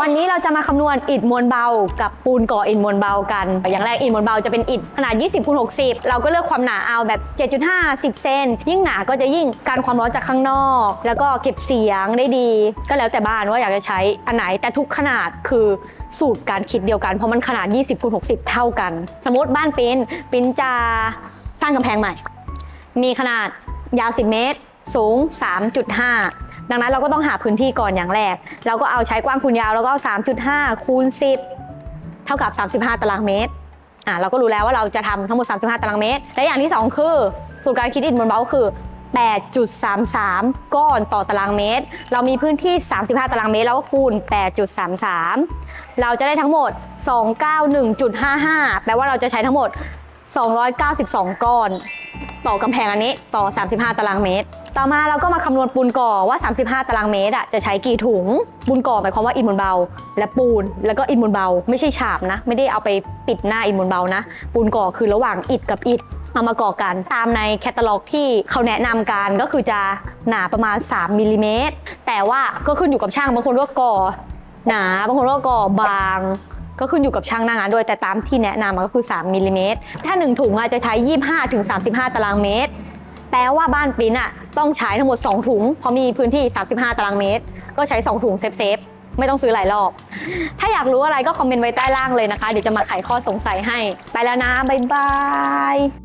วันนี้เราจะมาคำนวณอิฐมวลเบา กับปูนก่ออิฐมวลเบากันอย่างแรกอิฐมวลเบาจะเป็นอิฐขนาด 20คูณ60 เราก็เลือกความหนาเอาแบบ 7.5 10 เซนยิ่งหนาก็จะยิ่งการความร้อนจากข้างนอก แล้วก็เก็บเสียงได้ดี ก็แล้วแต่บ้านว่าอยากจะใช้อันไหนแต่ทุกขนาดคือสูตรการคิดเดียวกันเพราะมันขนาด 20คูณ60 เท่ากัน สมมติบ้านปิ้นปิ้นจะสร้างกำแพงใหม่ มีขนาดยาว 10 เมตร สูง 3.5 ดังนั้นเราก็ต้องหาพื้นที่ก่อนอย่างแรก เราก็เอาใช้กว้างคูณยาวแล้วก็ 3.5 คูณ 10 เท่ากับ 35 ตารางเมตรอะเราก็รู้แล้วว่าเราจะทำทั้งหมด 35 ตารางเมตร และอย่างที่ 2 คือ สูตรการคิดอิฐบนเบาคือ 8.33 ก้อนต่อตารางเมตร เรามีพื้นที่ 35 ตารางเมตร แล้วก็คูณ 8.33 เราจะได้ทั้งหมด 291.55 แปลว่าเราจะใช้ทั้งหมด 292 ก้อน ต่อกำแพงอันนี้ต่อ 35 ตารางเมตร ต่อมาเราก็มาคำนวณปูนก่อว่า 35 ตารางเมตรอะจะใช้กี่ถุงปูนก่อหมายความว่าอิฐมวลเบา และปูนแล้วก็อิฐมวลเบา ไม่ใช่ฉาบนะ ไม่ได้เอาไปปิดหน้าอิฐมวลเบานะ ปูนก่อคือระหว่างอิฐกับอิฐเอามาก่อกันตามในแคตตาล็อกที่เขาแนะนำกันก็คือจะหนาประมาณ 3มิลลิเมตรแต่ว่าก็ขึ้นอยู่กับช่างบางคนก็ก่อหนาบางคนก็ก่อบาง ก็ขึ้นอยู่กับช่างหน้างานด้วยแต่ตามที่แนะนำมันก็คือ 3มิลลิเมตรถ้า 1 ถุงอาจจะใช้ 25ถึง35 ตารางเมตรแปลว่าบ้านปริ้นอะต้องใช้ทั้งหมด 2 ถุง เพราะมีพื้นที่ 35 ตารางเมตร ก็ใช้ 2 ถุงเซฟเซฟๆไม่ต้องซื้อหลายรอบ ถ้าอยากรู้อะไรก็คอมเมนต์ไว้ใต้ล่างเลยนะคะ เดี๋ยวจะมาไขข้อสงสัยให้ ไปแล้วนะ บ๊ายบาย